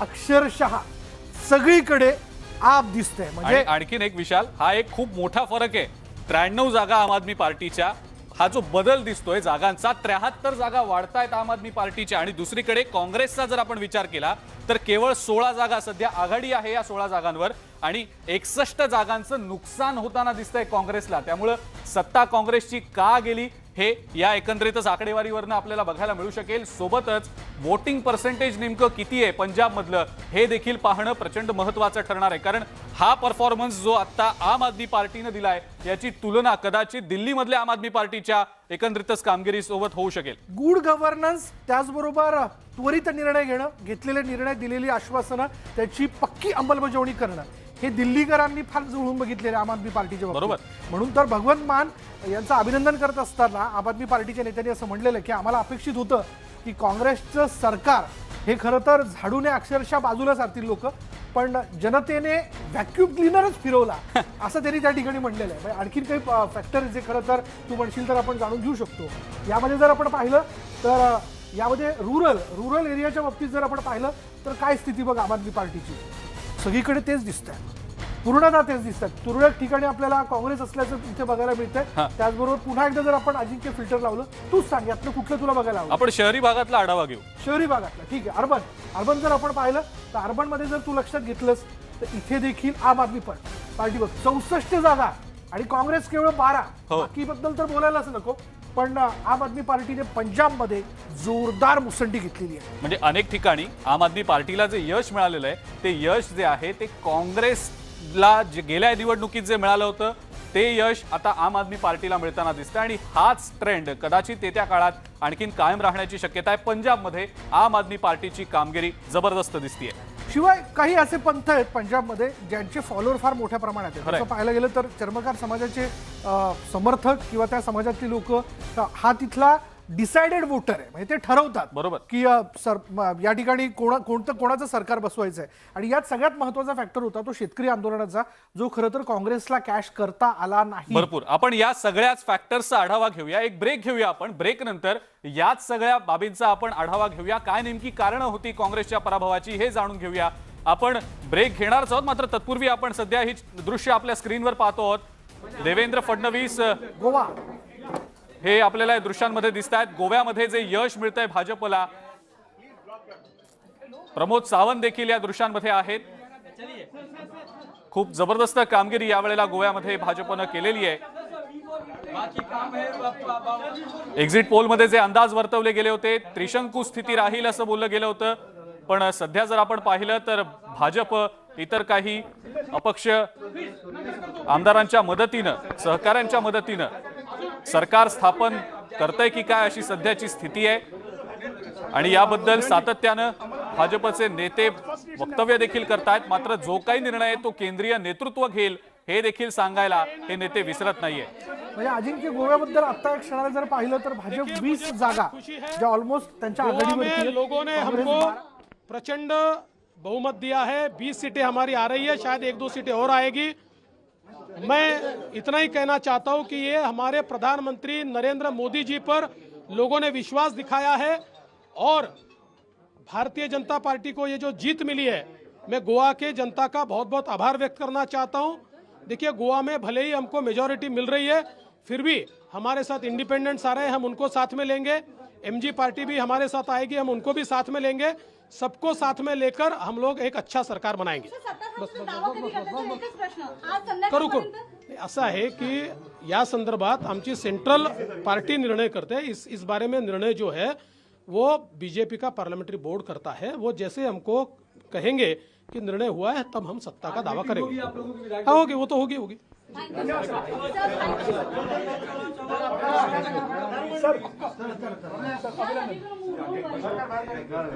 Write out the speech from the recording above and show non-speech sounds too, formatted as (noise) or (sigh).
अक्षरशः सगळीकडे आप दिसतंय. आणि म्हणजे आणखीन एक विशाल हा एक खूप मोठा फरक आहे. त्र्याण्णव जागा आम आदमी पार्टीच्या. हा जो बदल दिसतोय जागांचा त्र्याहत्तर जागा वाढतायत आम आदमी पार्टीच्या. आणि दुसरीकडे काँग्रेसचा जर आपण विचार केला तर केवळ सोळा जागा सध्या आघाडी आहे या सोळा जागांवर. आणि एकसष्ट जागांचं नुकसान होताना दिसतंय काँग्रेसला. त्यामुळं सत्ता काँग्रेसची का गेली? हे या एकंदरीतच आकडेवारीवरनं आपल्याला बघायला मिळू शकेल. सोबतच वोटिंग पर्सेंटेज नेमकं किती आहे पंजाबमधलं हे देखील पाहणं प्रचंड महत्वाचं ठरणार आहे. कारण हा परफॉर्मन्स जो आत्ता आम आदमी पार्टीनं दिलाय याची तुलना कदाचित दिल्लीमधल्या आम आदमी पार्टीच्या एकंदरीतच कामगिरीसोबत होऊ शकेल. गुड गव्हर्नन्स त्याचबरोबर त्वरित निर्णय घेणं घेतलेले निर्णय दिलेली आश्वासनं त्याची पक्की अंमलबजावणी करणं. हे दिल्लीकरांनी फार जुळून बघितलेले आम आदमी पार्टीच्या. बरोबर. म्हणून तर भगवंत मान यांचं अभिनंदन करत असताना आम आदमी पार्टीच्या नेत्यांनी असं म्हणलेलं की आम्हाला अपेक्षित होतं की काँग्रेसचं सरकार हे खरं तर झाडूने अक्षरशः बाजूला सारतील लोक पण जनतेने व्हॅक्युम क्लिनरच फिरवला (laughs) असं त्यांनी त्या ठिकाणी म्हणलेलं आहे म्हणजे आणखीन काही फॅक्टर जे खरं तर तू म्हणशील तर आपण जाणून घेऊ शकतो यामध्ये जर आपण पाहिलं तर यामध्ये रुरल रुरल एरियाच्या बाबतीत जर आपण पाहिलं तर काय स्थिती बघ आम आदमी पार्टीची सगळीकडे तेच दिसत आहे पूर्णतः तेच दिसतात तुरळक ठिकाणी आपल्याला काँग्रेस असल्याचं इथे बघायला मिळतंय. त्याचबरोबर पुन्हा एकदा जर आपण अजिंक्य फिल्टर लावलं तूच सांग यातलं कुठलं तुला बघायला आवडेल? आपण शहरी भागातला आढावा घेऊ. शहरी भागातलं. ठीक आहे. अर्बन. अर्बन जर आपण पाहिलं तर अर्बनमध्ये जर तू लक्षात घेतलंस तर इथे देखील आम आदमी पार्टी पार्टी बघ. चौसष्ट जागा. आणि काँग्रेस केवळ बारा. हो. बाकीबद्दल तर बोलायलाच नको. पण आम आदमी पार्टीने पंजाबमध्ये जोरदार मुसंडी घेतलेली आहे. म्हणजे अनेक ठिकाणी आम आदमी पार्टीला जे यश मिळालेलं आहे ते यश जे आहे ते काँग्रेसला जे गेल्या निवडणुकीत जे मिळालं होतं ते यश आता आम आदमी पार्टीला मिळताना दिसतं आणि हाच ट्रेंड कदाचित येत्या काळात आणखीन कायम राहण्याची शक्यता आहे. पंजाबमध्ये आम आदमी पार्टीची कामगिरी जबरदस्त दिसतीये. शिवाय काही असे पंथ आहेत पंजाबमध्ये ज्यांचे फॉलोअर फार मोठ्या प्रमाणात आहेत. तसं पाहायला गेलं तर चर्मकार समाजाचे समर्थक किंवा त्या समाजातली लोक हा तिथला डिसाइडेड वोटर आहे. म्हणजे ते ठरवतात बरोबर. की सर या ठिकाणी कोणा कोणतं कोणाचं सरकार बसवायचं आहे. आणि यात सगळ्यात महत्त्वाचा फॅक्टर होता तो शेतकरी आंदोलनाचा जो खरं तर काँग्रेसला कॅश करता आला नाही. भरपूर. आपण या सगळ्याच फॅक्टर्सचा आढावा घेऊया. एक ब्रेक घेऊया आपण. ब्रेक नंतर याच सगळ्या बाबींचा आपण आढावा घेऊया. काय नेमकी कारणं होती काँग्रेसच्या पराभवाची हे जाणून घेऊया. आपण ब्रेक घेणारच आहोत. मात्र तत्पूर्वी आपण सध्या ही दृश्य आपल्या स्क्रीनवर पाहतो आहोत. देवेंद्र फडणवीस गोवा. हे आपल्याला या दृश्यांमध्ये दिसत आहेत गोव्यामध्ये जे यश मिळतंय भाजपला प्रमोद सावंत देखील या दृश्यांमध्ये आहेत. खूप जबरदस्त कामगिरी यावेळेला गोव्यामध्ये भाजपनं केलेली आहे. एक्झिट पोलमध्ये जे अंदाज वर्तवले गेले होते त्रिशंकू स्थिती राहील असं बोललं गेलं होतं. पण सध्या जर आपण पाहिलं तर भाजप इतर काही अपक्ष आमदारांच्या मदतीनं सहकाऱ्यांच्या मदतीनं सरकार स्थापन करतंय की काय अशी सध्याची स्थिती आहे? आणि याबद्दल सातत्यानं भाजपचे नेते वक्तव्य देखील करतायत. मात्र जो काही निर्णय आहे तो केंद्रीय नेतृत्व घेईल हे देखील सांगायला हे नेते विसरत नाहीये. म्हणजे अजिंक्य गोव्याबद्दल आता एक क्षणाला जर पाहिलं तर भाजप वीस जागा ज्या ऑलमोस्ट त्यांच्या. लोगों ने हमको. प्रचंड बहुमत दिया है। 20 सीटें हमारी आ रही है शायद एक दो सीटें और आएगी। मैं इतना ही कहना चाहता हूँ कि ये हमारे प्रधानमंत्री नरेंद्र मोदी जी पर लोगों ने विश्वास दिखाया है और भारतीय जनता पार्टी को ये जो जीत मिली है, मैं गोवा के जनता का बहुत बहुत आभार व्यक्त करना चाहता हूँ। देखिए, गोवा में भले ही हमको मेजोरिटी मिल रही है, फिर भी हमारे साथ इंडिपेंडेंट्स आ रहे हैं, हम उनको साथ में लेंगे। एमजी पार्टी भी हमारे साथ आएगी हम उनको भी साथ में लेंगे सबको साथ में लेकर हम लोग एक अच्छा सरकार बनाएँगे करू करू असं आहे की या संदर्भात आमची सेंट्रल पार्टी निर्णय करते है इस इस बारे में निर्णय जो है वो बीजेपी का पार्लियामेंट्री बोर्ड करता है वो जैसे हमको कहेंगे कि निर्णय हुआ है तब हम सत्ता का दावा करेंगे हाँ होगी वो तो होगी होगी سرق سرق سرق